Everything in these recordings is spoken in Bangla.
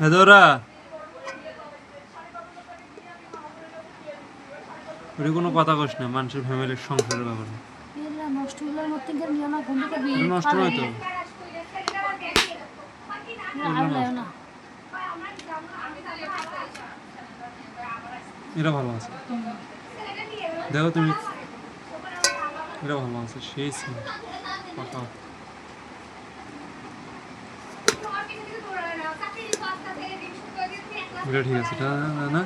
মেদোরা ওটি কোনো কথা কস না মানুষের ফ্যামিলির সংসারের ব্যাপারে। নষ্ট হইলার মধ্যে গিয়ে না ঘুম থেকে এটা নষ্ট নয় তো? এটা ভালো আছে। দেখো তুমি। এটা ভালো আছে সেই ছিল পাকা এটা ঠিক আছে এটা না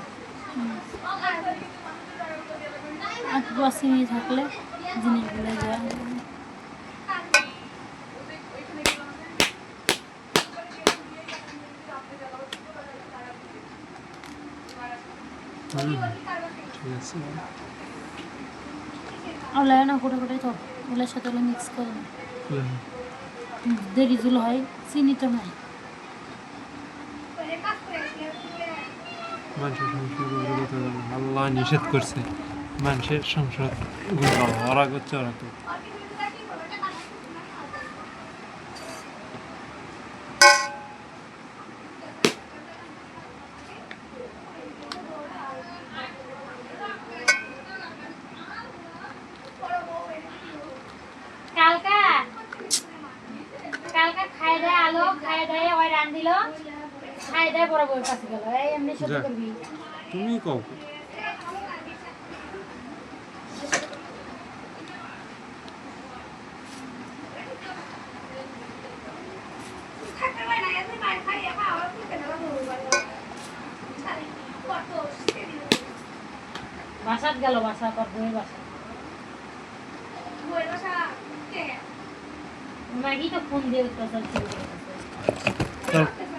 থাকলে জিনিসগুলো যা হুম, ঠিক আছে। আল্লাহ না কোটা কোটাই তো ওগুলোর সাথে ওগুলো মিক্স করো না দেরি জুল হয় চিনি তো নাই। মানুষের সংসার নিষেধ করছে। মানুষের সংসার ওরা করছে, ওরা খাই দেয় আলো, খাই দেয় ওই রান দিল কাছে গেল। এই এমনি সহ্য করবি। তুমি কও। বাসাত গেল বাসা তোর বউয়ের বাসা ম্যাগি তো ফোন দিয়ে করে দিয়েছে।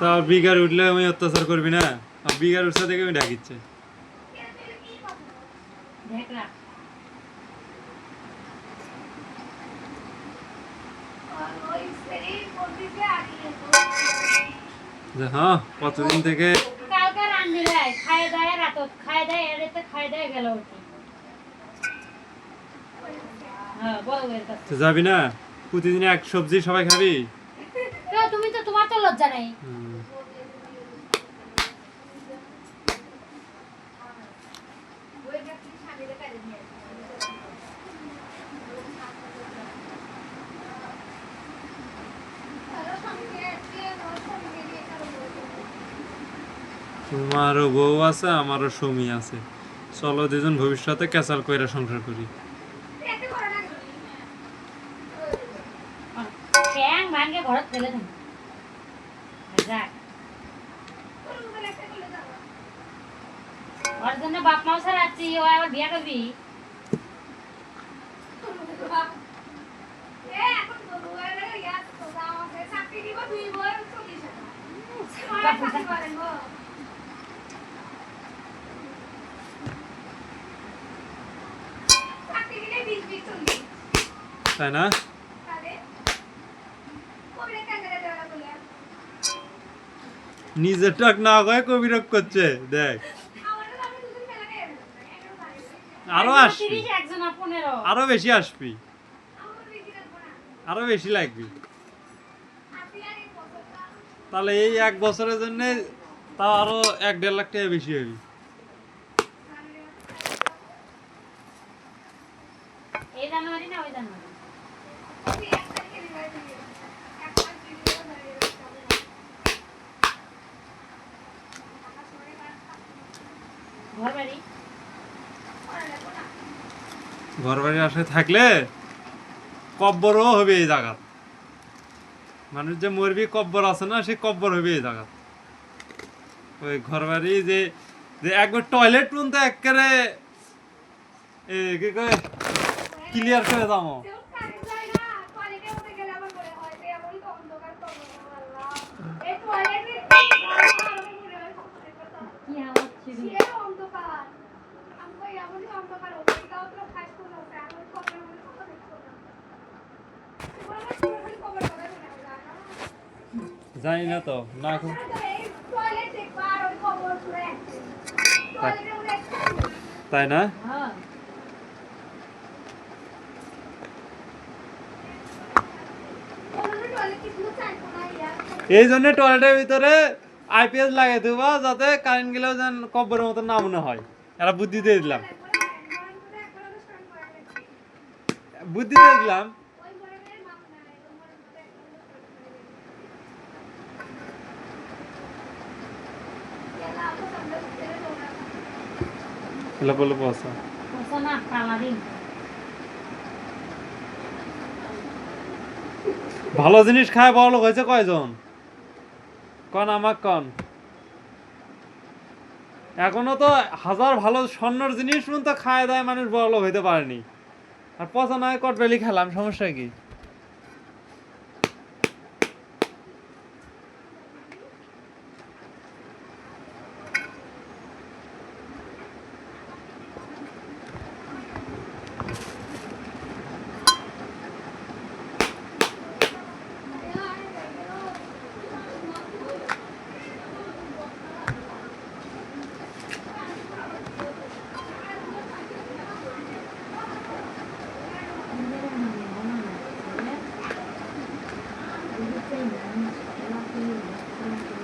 তা- বিঘার উঠলে আমি অত্যাচার করবি না? আর বিঘার উঠছে দেখে আমি ডাকিচ্ছে। হ্যাঁ কতদিন থেকে? দেয় দেয় এড়েতে দেয় গেল হ্যাঁ যাবি না? প্রতিদিন এক সবজি সবাই খাবি? তুমি তো তোমার তো লজ্জা নেই। তোমারও বউ আছে, আমারও সমী আছে। চলো দুজন ভবিষ্যতে ক্যাচাল কইরা সংসার করি। ওর জন্য বাপ মাও সারা আছি ও আবার বিয়া করবি? তাই না? নিজের টাক না কয়ে কবিরক করছে দেখ। আরও আসবি। আর বেশি আসবি। আরও বেশি লাগবি। তাহলে এই এক বছরের জন্য তাও আরও এক দেড় লাখ টাকা বেশি হবে। এই জানুয়ারি না ওই জানুয়ারি? ঘর বাড়ি ঘর আসে থাকলে কব্বরও হবে এই জায়গা মানুষ যে মরবি কব্বর আছে না, সে কব্বর হবে এই জায়গা ওই ঘর বাড়ি যে যে একবার টয়লেট পর্যন্ত একেবারে কি কয়, ক্লিয়ার করে দামো জানি না তো, না এখন। তাই না? এই জন্য টয়লেটের ভিতরে আইপিএস লাগিয়ে দেবো, যাতে কারেন্ট গেলেও যেন কব্বরের মতো না মনে হয়। এরা বুদ্ধি দিয়ে দিলাম। বুদ্ধি দিয়ে দিলাম। এলা বলে পয়সা বলছে না কালারিং ভালো জিনিস খায় বড় লোক হয়েছে কয়জন? কন আমার কন। এখনও তো হাজার ভালো স্বর্ণর জিনিস তো খায় দেয় মানুষ বড় লোক হইতে পারেনি। আর পচা নয় কটবেলি খেলাম সমস্যা কি?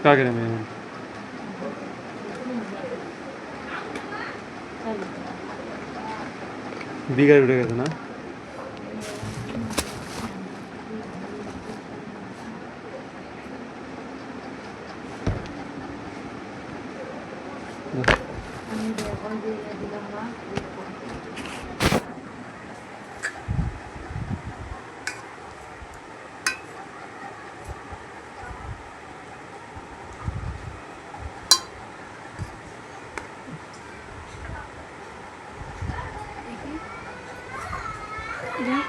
갈까 그러면? 네가 노래가 되나? ね。